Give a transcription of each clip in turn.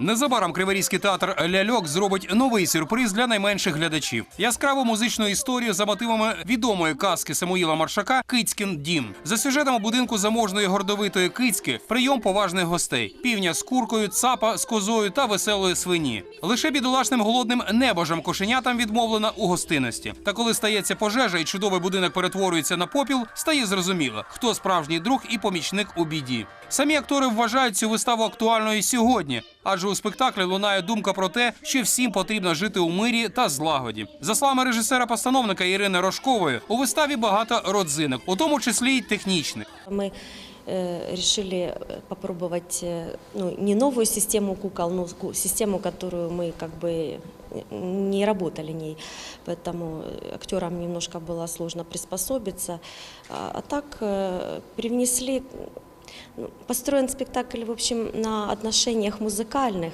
Незабаром Криворізький театр Ляльок зробить новий сюрприз для найменших глядачів. Яскраву музичну історію за мотивами відомої казки Самуїла Маршака Кицькін дім. За сюжетом у будинку заможної гордовитої кицьки прийом поважних гостей: півня з куркою, цапа з козою та веселої свині. Лише бідолашним голодним небожам кошенятам відмовлено у гостинності. Та коли стається пожежа і чудовий будинок перетворюється на попіл, стає зрозуміло, хто справжній друг і помічник у біді. Самі актори вважають цю виставу актуальною сьогодні, адже у спектаклі лунає думка про те, що всім потрібно жити у мирі та злагоді. За словами режисера-постановника Ірини Рожкової, у виставі багато родзинок, у тому числі й технічних. Мы э, решили э, попробовать э, ну, не новую систему кукол, но ку- систему, которую мы как бы э, не работали ней, поэтому э, актерам немножко было сложно приспособиться. А, а так э, привнесли, ну, построен спектакль, в общем, на отношениях музыкальных.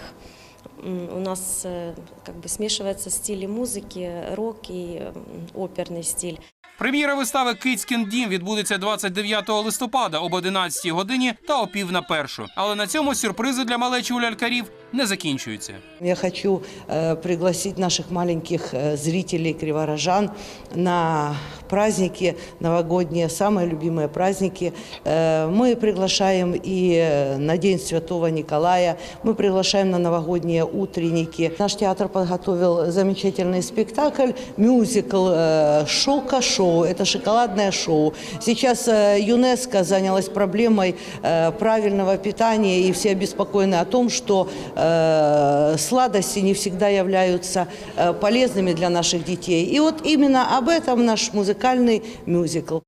М, У нас э, как бы смешивается стили музыки, рок и м, оперный стиль. Прем'єра вистави Кицькін дім відбудеться 29 листопада об 11 годині та о пів на першу. Але на цьому сюрпризи для малечі у лялькарів не закінчуються. Я хочу э, пригласить наших маленьких э, зрителей, криворожан, на праздники новогодние, самые любимые праздники. Э, мы приглашаем и э, на День Святого Николая, мы приглашаем на новогодние утренники. Наш театр подготовил замечательный спектакль, мюзикл э, «Шока-шоу». Это шоколадное шоу. Сейчас ЮНЕСКО занялась проблемой правильного питания, и все обеспокоены о том, что сладости не всегда являются полезными для наших детей. И вот именно об этом наш музыкальный мюзикл.